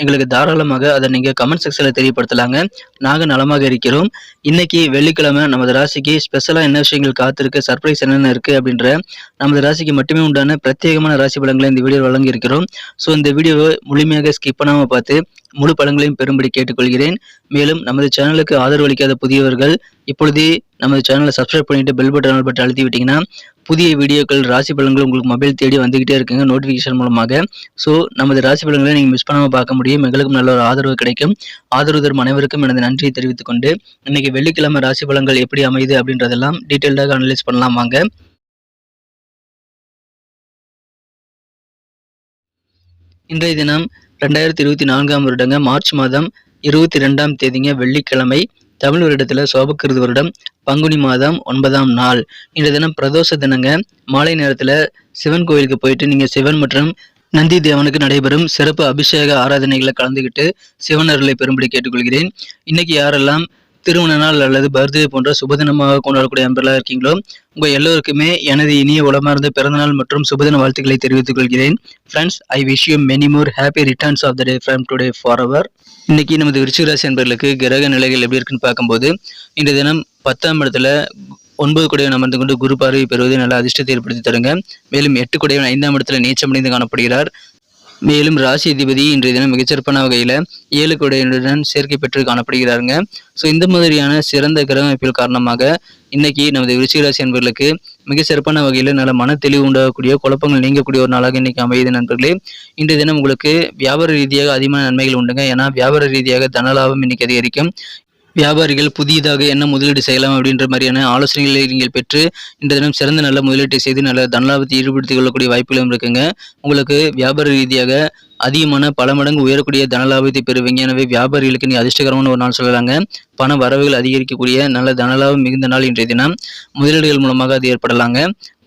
எங்களுக்கு தாராளமாக அதை நீங்கள் கமெண்ட் செக்ஷனில் தெரியப்படுத்தலாங்க. நாங்கள் நலமாக இருக்கிறோம். இன்னைக்கு வெள்ளிக்கிழமை நமது ராசிக்கு ஸ்பெஷலாக என்ன விஷயங்கள் காத்திருக்கு சர்ப்ரைஸ் என்னென்ன இருக்குது அப்படின்ற நமது ராசிக்கு மட்டுமே உண்டான பிரத்யேகமான ராசி பலங்களை இந்த வீடியோ வழங்கி இருக்கிறோம் ஸோ இந்த வீடியோவை முழுமையாக ஸ்கிப் பண்ணாமல் பார்த்து முழு பழங்களையும் பெறும்படி கேட்டுக்கொள்கிறேன். மேலும் நமது சேனலுக்கு ஆதரவு அளிக்காத புதியவர்கள் இப்பொழுது நமது சேனலை சப்ஸ்கிரைப் பண்ணிட்டு பெல் பட்டன் பட்டன் அழுத்தி விட்டீங்கன்னா புதிய வீடியோக்கள் ராசி பலன்கள் உங்களுக்கு மொபைல் தேடி வந்துகிட்டே இருக்குங்க நோட்டிஃபிகேஷன் மூலமாக. ஸோ நமது ராசி பலன்களை நீங்கள் மிஸ் பண்ணாமல் பார்க்க முடியும். எங்களுக்கும் நல்ல ஒரு ஆதரவு கிடைக்கும். ஆதரவு தரும் அனைவருக்கும் எனது நன்றியை தெரிவித்துக் கொண்டு இன்னைக்கு வெள்ளிக்கிழமை ராசி பலன்கள் எப்படி அமையுது அப்படின்றதெல்லாம் டீட்டெயில்டாக அனலைஸ் பண்ணலாம் வாங்க. இன்றைய தினம் ரெண்டாயிரத்தி இருபத்தி நான்காம் வருடங்க மார்ச் மாதம் இருபத்தி ரெண்டாம் தேதிங்க வெள்ளிக்கிழமை. தமிழ் வருடத்தில் சோபக்கிருது வருடம் பங்குனி மாதம் ஒன்பதாம் நாள். இந்த தினம் பிரதோஷ தினங்க. மாலை நேரத்தில் சிவன் கோயிலுக்கு போயிட்டு நீங்கள் சிவன் மற்றும் நந்தி தேவனுக்கு நடைபெறும் சிறப்பு அபிஷேக ஆராதனைகளை கலந்துக்கிட்டு சிவன் அருளை பெறும்படி கேட்டுக்கொள்கிறேன். இன்னைக்கு யாரெல்லாம் திருமண நாள் அல்லது பர்த்டே போன்ற சுபதினமாக கொண்டாடக்கூடிய அன்பர்களாக இருக்கீங்களோ உங்கள் எல்லோருக்குமே எனது இனிய உளமார்ந்த பிறந்தநாள் மற்றும் சுபதின வாழ்த்துக்களை தெரிவித்துக் கொள்கிறேன். Friends I wish you many more happy returns of the day from today for our இன்னைக்கு நமது விருச்சிகராசி அன்பர்களுக்கு கிரக நிலைகள் எப்படி இருக்குன்னு பார்க்கும்போது இந்த தினம் பத்தாம் இடத்துல ஒன்பது குடையவன் அமர்ந்து கொண்டு குரு பார்வை பெறுவது நல்ல அதிர்ஷ்டத்தை ஏற்படுத்தி தருங்க. மேலும் எட்டு குடையவன் ஐந்தாம் இடத்துல நீச்சமடைந்து காணப்படுகிறார். மேலும் ராசி அதிபதி இன்றைய தினம் மிகச்சிறப்பான வகையில் ஏழு கொடையுடன் சேர்க்கை பெற்று காணப்படுகிறாருங்க. ஸோ இந்த மாதிரியான சிறந்த கிரக அமைப்பில் காரணமாக இன்னைக்கு நமது விருச்சிகராசி நண்பர்களுக்கு மிக சிறப்பான வகையில் நல்ல மன தெளிவு உண்டாகக்கூடிய குழப்பங்கள் நீங்கக்கூடிய ஒரு நாளாக இன்னைக்கு அமையுது நண்பர்களே. இன்றைய தினம் உங்களுக்கு வியாபார ரீதியாக அதிகமான நன்மைகள் உண்டுங்க. ஏன்னா வியாபார ரீதியாக தனலாபம் இன்னைக்கு அதிகரிக்கும். வியாபாரிகள் புதியதாக என்ன முதலீடு செய்யலாம் அப்படின்ற மாதிரியான ஆலோசனைகளை நீங்கள் பெற்று இந்த தினம் சிறந்த நல்ல முதலீட்டை செய்து நல்ல தனலாபத்தை ஈடுபடுத்திக் கொள்ளக்கூடிய வாய்ப்புகளும் இருக்குங்க. உங்களுக்கு வியாபார ரீதியாக அதிகமான பல மடங்கு உயரக்கூடிய தனலாபத்தை பெறுவீங்க. எனவே வியாபாரிகளுக்கு நீ அதிர்ஷ்டகரமான ஒரு நாள் சொல்லலாங்க. பண வரவுகள் அதிகரிக்கக்கூடிய நல்ல தனலாபம் மிகுந்த நாள் இன்றைய தினம். முதலீடுகள் மூலமாக அது ஏற்படலாங்க.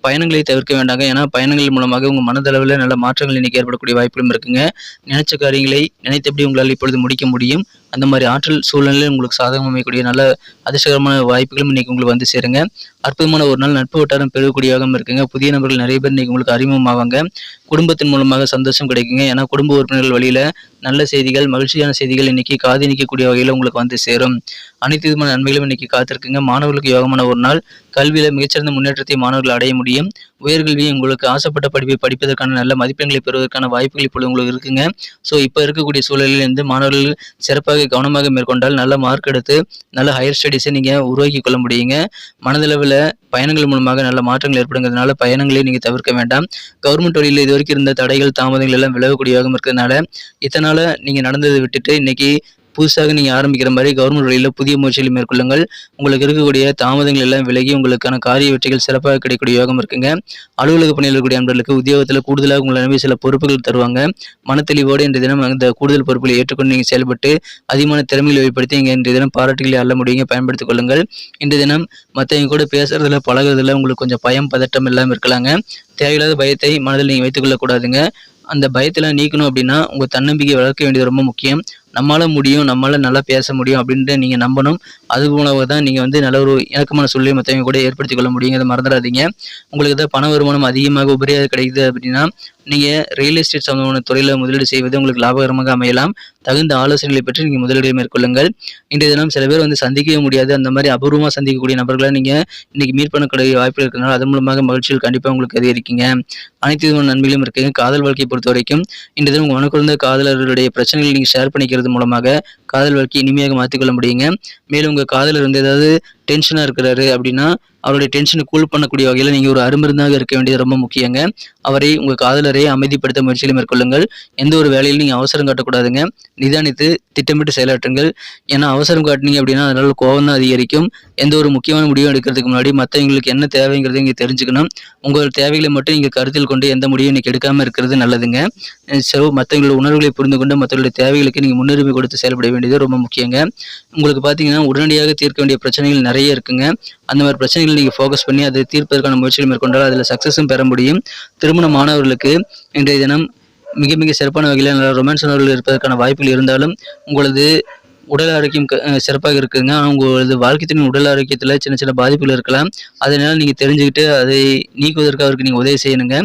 பயணங்களை தவிர்க்க வேண்டாங்க. ஏன்னா பயணங்கள் மூலமாக உங்கள் மனதளவில் நல்ல மாற்றங்கள் இன்னைக்கு ஏற்படக்கூடிய வாய்ப்புகளும் இருக்குங்க. நினைச்ச காரியங்களை நினைத்தபடி உங்களால் இப்பொழுது முடிக்க முடியும். அந்த மாதிரி ஆற்றல் சூழ்நிலையில் உங்களுக்கு சாதகம் அமைக்கக்கூடிய நல்ல அதிர்ஷ்டகரமான வாய்ப்புகளும் இன்னைக்கு உங்களுக்கு வந்து சேருங்க. அற்புதமான ஒரு நாள் நட்பு வட்டாரம் பெறக்கூடியவாகவும் இருக்குங்க. புதிய நபர்கள் நிறைய பேர் இன்னைக்கு உங்களுக்கு அறிமுகமாவாங்க. குடும்பத்தின் மூலமாக சந்தோஷம் கிடைக்குங்க. ஏன்னா குடும்ப உறுப்பினர்கள் வழியில நல்ல செய்திகள் மகிழ்ச்சியான செய்திகள் இன்னைக்கு காது நிற்கக்கூடிய வகையில் உங்களுக்கு வந்து சேரும். அனைத்து விதமான நன்மைகளும் இன்னைக்கு காத்திருக்குங்க. மாணவர்களுக்கு யோகமான ஒரு நாள். கல்வியில மிகச்சிறந்த முன்னேற்றத்தை மாணவர்கள் அடைய முடியும். உயர்கல்வி உங்களுக்கு ஆசைப்பட்ட படிப்பை படிப்பதற்கான நல்ல மதிப்பெண்களை பெறுவதற்கான வாய்ப்புகள் இப்பொழுது உங்களுக்கு இருக்குங்க. ஸோ இப்போ இருக்கக்கூடிய சூழலில் இருந்து மாணவர்கள் சிறப்பாக கவனமாக மேற்கொண்டால் நல்ல மார்க் எடுத்து நல்ல ஹையர் ஸ்டடீஸை நீங்கள் உருவாக்கி கொள்ள முடியுங்க. மனதளவில் பயணங்கள் மூலமாக நல்ல மாற்றங்கள் ஏற்படுங்கிறதுனால பயணங்களை நீங்கள் தவிர்க்க வேண்டாம். கவர்மெண்ட் வழியில் இது வரைக்கும் இருந்த தடைகள் தாமதங்கள் எல்லாம் விலகக்கூடியவாகவும் இருக்கிறதுனால இதனால் நீங்கள் நடந்ததை விட்டுட்டு இன்னைக்கு புதுசாக நீங்கள் ஆரம்பிக்கிற மாதிரி கவர்மெண்ட் வழியில் புதிய முயற்சிகளை மேற்கொள்ளுங்கள். உங்களுக்கு இருக்கக்கூடிய தாமதங்கள் எல்லாம் விலகி உங்களுக்கான காரிய வெற்றிகள் சிறப்பாக கிடைக்கக்கூடிய யோகம் இருக்குங்க. அலுவலக பணியில் இருக்கக்கூடிய உத்தியோகத்தில் கூடுதலாக உங்களை நம்பி சில பொறுப்புகள் தருவாங்க. மனத்தெளிவோடு இன்றைய தினம் அந்த கூடுதல் பொறுப்புகளை ஏற்றுக்கொண்டு நீங்கள் செயல்பட்டு அதிகமான திறமைகளை வெளிப்படுத்தி இங்கே இன்றைய தினம் பாராட்டுகளை அள்ள முடியுங்க பயன்படுத்திக் கொள்ளுங்கள். இன்றைய தினம் மற்றவங்க கூட பேசுறதுல பழகுறதுல உங்களுக்கு கொஞ்சம் பயம் பதட்டம் எல்லாம் இருக்கலாங்க. தேவையில்லாத பயத்தை மனதில் நீங்கள் வைத்துக்கொள்ளக்கூடாதுங்க அந்த பயத்தெல்லாம் நீக்கணும் அப்படின்னா உங்கள் தன்னம்பிக்கை வளர்க்க வேண்டியது ரொம்ப முக்கியம். நம்மளால் முடியும் நம்மளால் நல்லா பேச முடியும் அப்படின்ட்டு நீங்கள் நம்பணும். அது மூலமாக தான் நீங்கள் வந்து நல்ல ஒரு இணக்கமான சூழ்நிலை மற்றவங்க கூட ஏற்படுத்திக் கொள்ள முடியுங்கிறத மறந்துடாதீங்க. உங்களுக்கு தான் பண வருமானம் அதிகமாக உபரியாக கிடைக்குது அப்படின்னா நீங்கள் ரியல் எஸ்டேட் சம்பந்தமான துறையில் முதலீடு செய்வது உங்களுக்கு லாபகரமாக அமையலாம். தகுந்த ஆலோசனைகளை பற்றி நீங்கள் முதலீடுகளை மேற்கொள்ளுங்கள். இன்றைய தினம் சில பேர் வந்து சந்திக்கவே முடியாது. அந்த மாதிரி அபூர்வமாக சந்திக்கக்கூடிய நபர்களை நீங்கள் இன்றைக்கி மீட் பண்ணக்கூடிய வாய்ப்பு இருக்கிறதுனால அதன் மூலமாக மகிழ்ச்சிகள் கண்டிப்பாக உங்களுக்கு அதிகரிக்குங்க. அனைத்து விதமான நன்மைகளும் இருக்குங்க. காதல் வாழ்க்கையை பொறுத்த வரைக்கும் இன்றைய தினம் உங்கள் மனக்குழந்த காதலர்களுடைய பிரச்சனைகளை நீங்கள் ஷேர் பண்ணிக்கிறது மூலமாக காதல் வாழ்க்கையை இனிமையாக மாற்றிக்கொள்ள முடியுங்க. மேலும் உங்கள் காதலர் வந்து ஏதாவது டென்ஷனாக இருக்கிறாரு அப்படின்னா அவருடைய டென்ஷனை கூல் பண்ணக்கூடிய வகையில் நீங்கள் ஒரு அருமருந்தாக இருக்க வேண்டியது ரொம்ப முக்கியங்க. அவரை உங்கள் காதலரை அமைதிப்படுத்த முயற்சியில் மேற்கொள்ளுங்கள். எந்த ஒரு வேலையிலும் நீங்கள் அவசரம் காட்டக்கூடாதுங்க. நிதானித்து திட்டமிட்டு செயலாற்றுங்கள். ஏன்னா அவசரம் காட்டினீங்க அப்படின்னா அதனால் கோபம் தான் அதிகரிக்கும். எந்த ஒரு முக்கியமான முடிவும் எடுக்கிறதுக்கு முன்னாடி மற்றவங்களுக்கு என்ன தேவைங்கிறத நீங்கள் தெரிஞ்சுக்கணும். உங்கள் தேவைகளை மட்டும் நீங்கள் கருத்தில் கொண்டு எந்த முடிவும் இன்றைக்கி எடுக்காமல் இருக்கிறது நல்லதுங்க. ஸோ மற்றவங்களோட உணர்வுகளை புரிந்து கொண்டு மற்றவர்களுடைய தேவைகளுக்கு நீங்கள் முன்னுரிமை கொடுத்து செயல்பட வேண்டும் வேண்டியது ரொம்ப முக்கியங்க. உங்களுக்கு பார்த்தீங்கன்னா உடனடியாக தீர்க்க வேண்டிய பிரச்சனைகள் நிறைய இருக்குங்க. அந்த மாதிரி பிரச்சனைகள் நீங்கள் ஃபோக்கஸ் பண்ணி அதை தீர்ப்பதற்கான முயற்சிகள் மேற்கொண்டால் அதில் சக்ஸஸும் பெற முடியும். திருமண மாணவர்களுக்கு இன்றைய தினம் மிக மிக சிறப்பான வகையில் நல்ல ரொமான்ஸ் உணர்வுகள் இருப்பதற்கான வாய்ப்புகள் இருந்தாலும் உங்களது உடல் ஆரோக்கியம் க சிறப்பாக இருக்குங்க. ஆனால் உங்களது வாழ்க்கை துணையின் உடல் ஆரோக்கியத்தில் சின்ன சின்ன பாதிப்புகள் இருக்கலாம். அதனால் நீங்கள் தெரிஞ்சுக்கிட்டு அதை நீக்குவதற்கு அவருக்கு நீங்கள் உதவி செய்யணுங்க.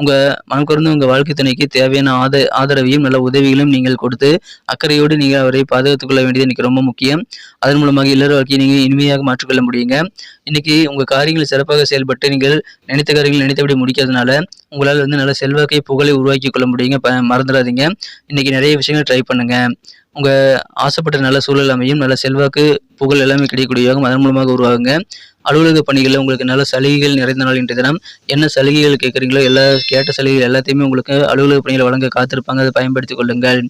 உங்கள் மனக்குறந்து உங்கள் வாழ்க்கை துணைக்கு தேவையான ஆத ஆதரவையும் நல்ல உதவிகளும் நீங்கள் கொடுத்து அக்கறையோடு நீங்கள் அவரை பாதுகாத்துக் கொள்ள வேண்டியது எனக்கு ரொம்ப முக்கியம். அதன் மூலமாக இல்லற வாழ்க்கையை நீங்கள் இனிமையாக மாற்றிக்கொள்ள முடியுங்க. இன்றைக்கி உங்கள் காரியங்கள் சிறப்பாக செயல்பட்டு நீங்கள் நினைத்த காரியங்கள் நினைத்தபடி முடிக்கிறதுனால உங்களால் வந்து நல்ல செல்வாக்கை புகழை உருவாக்கி கொள்ள முடியுங்க. ப மறந்துடாதீங்க. இன்னைக்கு நிறைய விஷயங்கள் ட்ரை பண்ணுங்கள் உங்கள் ஆசைப்பட்ட நல்ல சூழல் அமையும் நல்ல செல்வாக்கு புகழ் எல்லாமே கிடைக்கக்கூடிய யோகம் அதன் மூலமாக உருவாகுங்க. அலுவலக பணிகளில் உங்களுக்கு நல்ல சலுகைகள் நிறைந்த நாள் இன்றைய தினம். என்ன சலுகைகள் கேட்குறீங்களோ எல்லா கேட்ட சலுகைகள் எல்லாத்தையுமே உங்களுக்கு அலுவலக பணிகளை வழங்க காத்திருப்பாங்க. அதை பயன்படுத்திக் கொள்ளுங்கள்.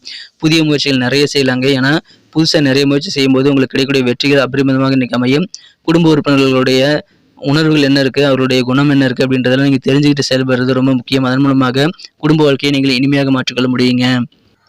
புதிய முயற்சிகள் நிறைய செய்யலாங்க. ஏன்னா புதுசாக நிறைய முயற்சி செய்யும்போது உங்களுக்கு கிடைக்கக்கூடிய வெற்றிகள் அபரிமிதமாக இன்னைக்கு அமையும். குடும்ப உறுப்பினர்களுடைய உணர்வுகள் என்ன இருக்குது அவருடைய குணம் என்ன இருக்குது அப்படின்றதெல்லாம் நீங்கள் தெரிஞ்சுக்கிட்டு செயல்படுறது ரொம்ப முக்கியம். அதன் மூலமாக குடும்ப வாழ்க்கையை நீங்கள் இனிமையாக மாற்றிக்கொள்ள முடியுங்க.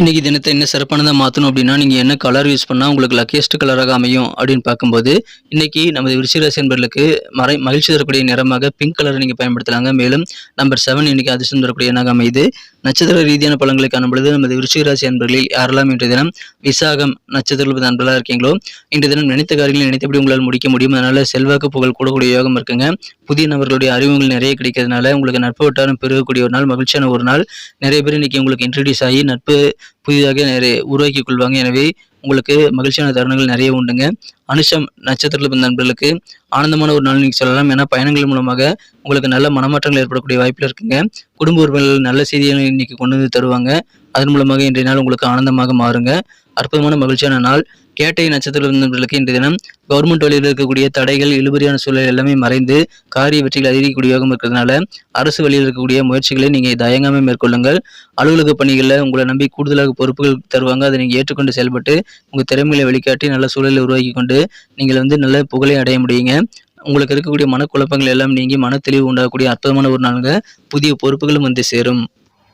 இன்றைக்கி தினத்தை என்ன சிறப்பானதாக மாற்றணும் அப்படின்னா நீங்கள் என்ன கலர் யூஸ் பண்ணால் உங்களுக்கு லக்கியஸ்ட் கலராக அமையும் அப்படின்னு பார்க்கும்போது இன்றைக்கி நமது விருச்சிகராசி என்பர்களுக்கு மறை மகிழ்ச்சி தரக்கூடிய நிறமாக பிங்க் கலரை நீங்கள் பயன்படுத்தலாங்க. மேலும் நம்பர் செவன் இன்றைக்கி அதிர்ஷ்டம் தரக்கூடிய எண்ணாக அமையுது. நட்சத்திர ரீதியான பழங்களை காணும் பொழுது நமது விருச்சிகராசி என்பர்களில் யாரெல்லாம் இன்றைய தினம் விசாகம் நட்சத்திர அன்பலாக இருக்கீங்களோ இன்றைய தினம் நினைத்த காரியங்களை நினைத்தபடி உங்களால் முடிக்க முடியும்? அதனால் செல்வாக்கு புகழ் கூடக்கூடிய யோகம் இருக்குங்க. புதிய நபர்களுடைய அறிவுகள் நிறைய கிடைக்கிறதுனால உங்களுக்கு நட்பு வட்டாரம் பெருகக்கூடிய ஒரு நாள் மகிழ்ச்சியான ஒரு நாள். நிறைய பேர் இன்னைக்கு உங்களுக்கு இன்ட்ரடியூஸ் ஆகி நட்பு புதிதாக நிறைய உருவாக்கி கொள்வாங்க. எனவே உங்களுக்கு மகிழ்ச்சியான தருணங்கள் நிறைய உண்டுங்க. அனுஷம் நட்சத்திரத்தில் பிறந்த நண்பர்களுக்கு ஆனந்தமான ஒரு நாள் நீங்கள் சொல்லலாம். ஏன்னா பயணங்கள் மூலமாக உங்களுக்கு நல்ல மனமாற்றங்கள் ஏற்படக்கூடிய வாய்ப்பில் இருக்குங்க. குடும்ப உறுப்பினர்கள் நல்ல செய்திகளை இன்னைக்கு கொண்டு வந்து தருவாங்க. அதன் மூலமாக இன்றைய நாள் உங்களுக்கு ஆனந்தமாக மாறுங்க. அற்புதமான மகிழ்ச்சியான நாள். கேட்டை நட்சத்திரங்களுக்கு இன்றைய தினம் கவர்மெண்ட் வழியில் இருக்கக்கூடிய தடைகள் இழுபறியான சூழல் எல்லாமே மறைந்து காரிய வெற்றிகள் அதிகரிக்கக்கூடிய யோகம் இருக்கிறதுனால அரசு வழியில் இருக்கக்கூடிய முயற்சிகளை நீங்கள் தயங்காமல் மேற்கொள்ளுங்கள். அலுவலக பணிகளில் உங்களை நம்பி கூடுதலாக பொறுப்புகள் தருவாங்க. அதை நீங்கள் ஏற்றுக்கொண்டு செயல்பட்டு உங்கள் திறமைகளை வெளிக்காட்டி நல்ல சூழலை உருவாக்கி கொண்டு நீங்கள் வந்து நல்ல புகழை அடைய முடியுங்க. உங்களுக்கு இருக்கக்கூடிய மனக்குழப்பங்கள் எல்லாம் நீங்கி மன தெளிவு உண்டாகக்கூடிய அற்புதமான ஒரு நாளுங்க. புதிய பொறுப்புகளும் வந்து சேரும்.